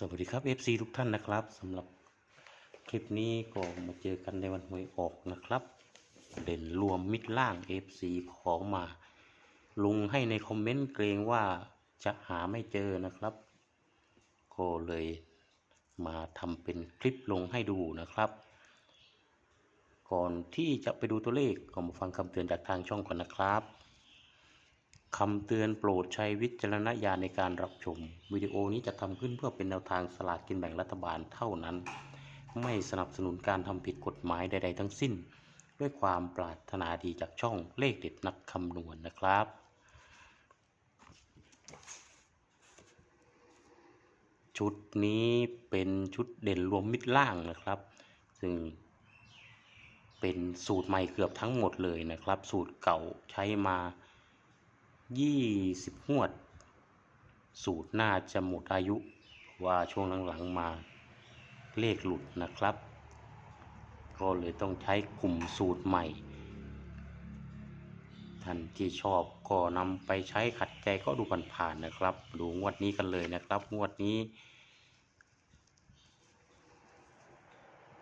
สวัสดีครับ FC ทุกท่านนะครับสำหรับคลิปนี้ก็มาเจอกันในวันหวยออกนะครับ เด่นรวมมิดล่าง FC ของมา ลุงให้ในคอมเมนต์เกรงว่าจะหาไม่เจอนะครับ ก็เลยมาทำเป็นคลิปลงให้ดูนะครับ ก่อนที่จะไปดูตัวเลขก็มาฟังคำเตือนจากทางช่องก่อนนะครับ คำเตือนโปรดใช้วิจารณญาณในการรับชม วิดีโอนี้จะทำขึ้นเพื่อเป็นแนวทางสลากกินแบ่งรัฐบาลเท่านั้น ไม่สนับสนุนการทำผิดกฎหมายใด ๆ ทั้งสิ้น ด้วยความปรารถนาดีจากช่องเลขเด็ดนักคำนวณนะครับ ชุดนี้เป็นชุดเด่นรวมมิดล่างนะครับ ซึ่งเป็นสูตรใหม่เกือบทั้งหมดเลยนะครับ สูตรเก่าใช้มา 20งวด สูตรน่าจะหมดอายุว่าช่วงหลังๆมาเลขหลุดนะครับ ก็เลยต้องใช้กลุ่มสูตรใหม่ ท่านที่ชอบก็นำไปใช้ขัดใจก็ดูผ่านๆนะครับ ดูงวดนี้กันเลยนะครับงวดนี้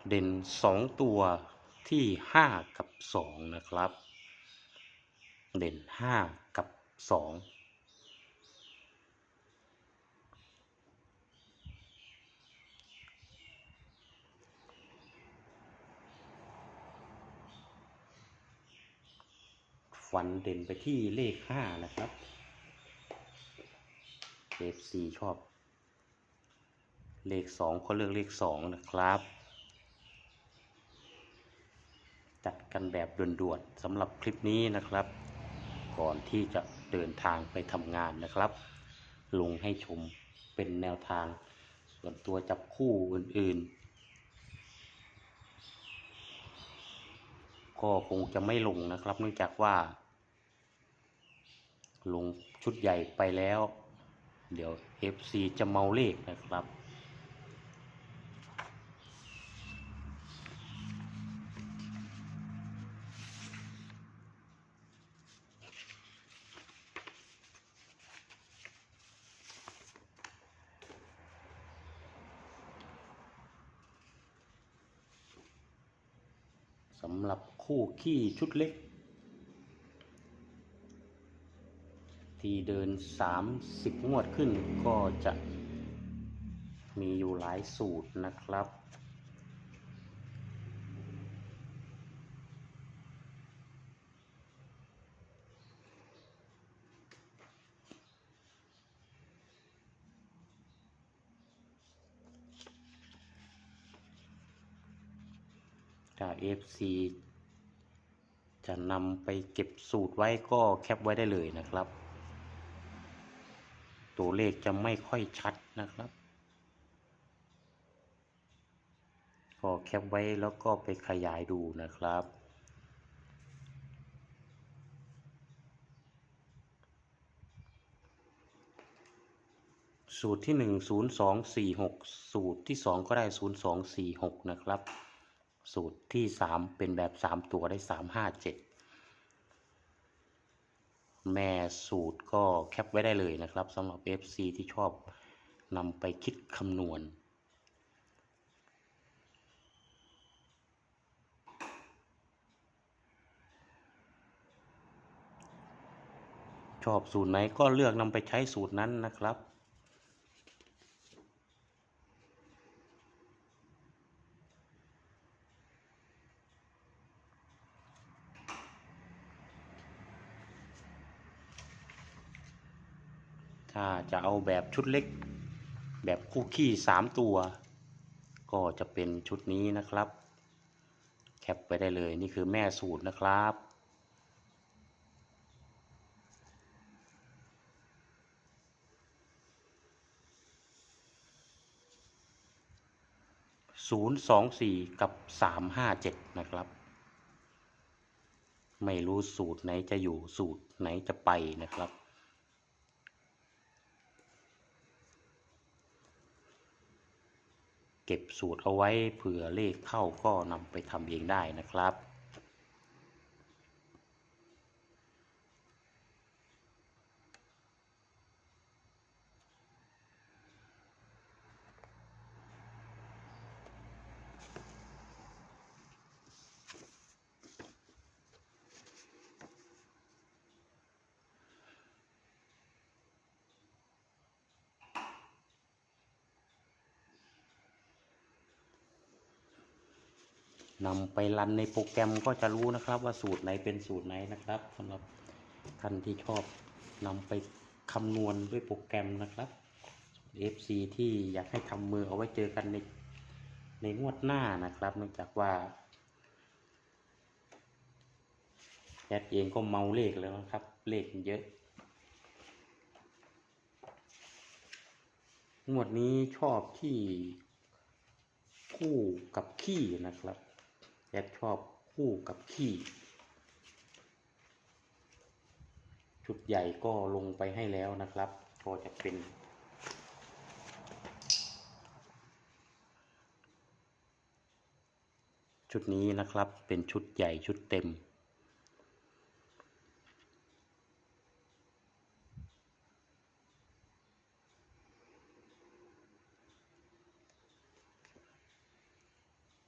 เด่นสองตัวที่ห้ากับสองนะครับ เด่นห้ากับ สองฟันเด่นไปที่เลขห้านะครับเลขสี่ชอบ เลขสองก็เลือกเลขสองนะครับ จัดกันแบบด่วนๆสำหรับคลิปนี้นะครับ ก่อนที่จะ เดินทางไปทำงานนะครับ ลงให้ชมเป็นแนวทาง ส่วนตัวจับคู่อื่นๆ ก็คงจะไม่ลงนะครับ เนื่องจากว่า ลงชุดใหญ่ไปแล้ว เดี๋ยว FC จะเมาเลขนะครับ สำหรับคู่ขี้ชุดเล็ก ที่เดิน 30 งวดขึ้นก็จะมีอยู่หลายสูตรนะครับ ถ้า FC จะนำไปเก็บสูตรไว้ก็แคปไว้ได้เลยนะครับ ตัวเลขจะไม่ค่อยชัดนะครับก็แคปไว้แล้วก็ไปขยายดูนะครับ สูตรที่ 1 0 2 4 6 สูตรที่ 2 ก็ได้ 0 2 4 6 นะครับ สูตรที่ 3 เป็นแบบ 3 ตัวได้ 3 5 7 แม่สูตรก็แคปไว้ได้เลยนะครับสำหรับ FC ที่ชอบนำไปคิดคำนวณ ชอบสูตรไหนก็เลือกนำไปใช้สูตรนั้นนะครับ ถ้าจะเอาแบบชุดเล็ก แบบคู่ขี้สามตัว ก็จะเป็นชุดนี้นะครับ แคปไปได้เลยนี่คือแม่สูตรนะครับศูนย์สองสี่กับสามห้าเจ็ดนะครับ ไม่รู้สูตรไหนจะอยู่สูตรไหนจะไปนะครับ เก็บสูตรเอาไว้เผื่อเลขเข้าก็นำไปทำเองได้นะครับ นำไปรันในโปรแกรมก็จะรู้นะครับว่าสูตรไหนเป็นสูตรไหนนะครับสำหรับท่านที่ชอบนำไปคำนวณด้วยโปรแกรมนะครับ FC ที่อยากให้ทำมือเอาไว้เจอกันในในงวดหน้านะครับ เนื่องจากว่าแอดเองก็เมาเลขแล้วนะครับ เลขเยอะ งวดนี้ชอบที่คู่กับขี้นะครับ แอดชอบคู่กับขี้ ชุดใหญ่ก็ลงไปให้แล้วนะครับ ก็จะเป็น ชุดนี้นะครับเป็นชุดใหญ่ชุดเต็ม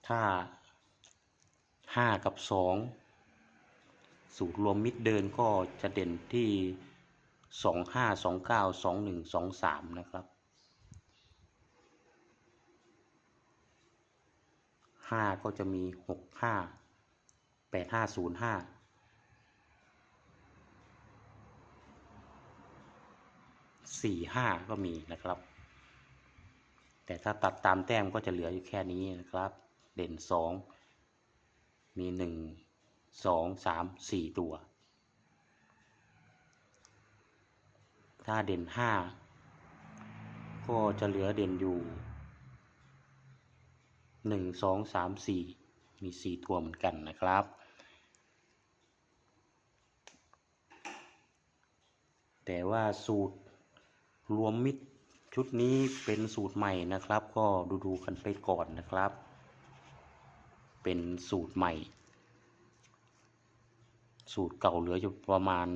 ถ้า ห้ากับสองสูตรรวมมิตรเดินก็จะเด่นที่สองห้าสองเก้าสองหนึ่งสองสามนะครับห้าก็จะมีหกห้าแปดห้าศูนย์ห้าสี่ห้าก็มีนะครับ แต่ถ้าตัดตามแต้มก็จะเหลืออยู่แค่นี้นะครับ เด่นสอง มีหนึ่งสองสามสี่ตัว ถ้าเด่นห้าก็จะเหลือเด่นอยู่หนึ่งสองสามสี่มีสี่ตัวเหมือนกันนะครับ แต่ว่าสูตรรวมมิตรชุดนี้เป็นสูตรใหม่นะครับ ก็ดูดูกันไปก่อนนะครับ เป็นสูตรใหม่ สูตรเก่าเหลืออยู่ประมาณ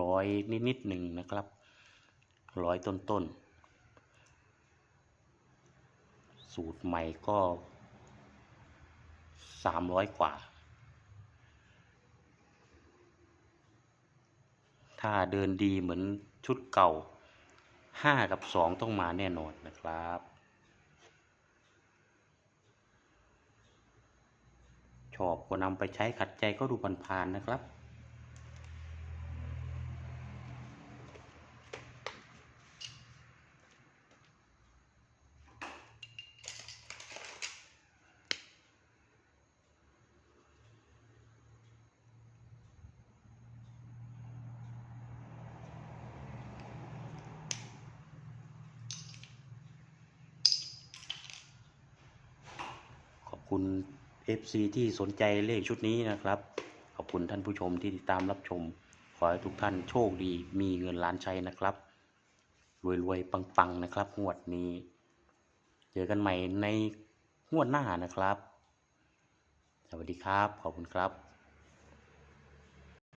ร้อยนิดๆหนึ่งนะครับร้อยต้นๆ สูตรใหม่ก็สามร้อยกว่า ถ้าเดินดีเหมือนชุดเก่าห้ากับสองต้องมาแน่นอนนะครับ อบก็นำไปใช้ขัดใจก็ดูผ่านๆนะครับ ขอบคุณ FC ที่สนใจเลขชุดนี้นะครับ ขอบคุณท่านผู้ชมที่ติดตามรับชม ขอให้ทุกท่านโชคดีมีเงินล้านใช้นะครับ รวยๆ ปังๆ นะครับงวดนี้ เจอกันใหม่ในงวดหน้านะครับ สวัสดีครับ ขอบคุณครับ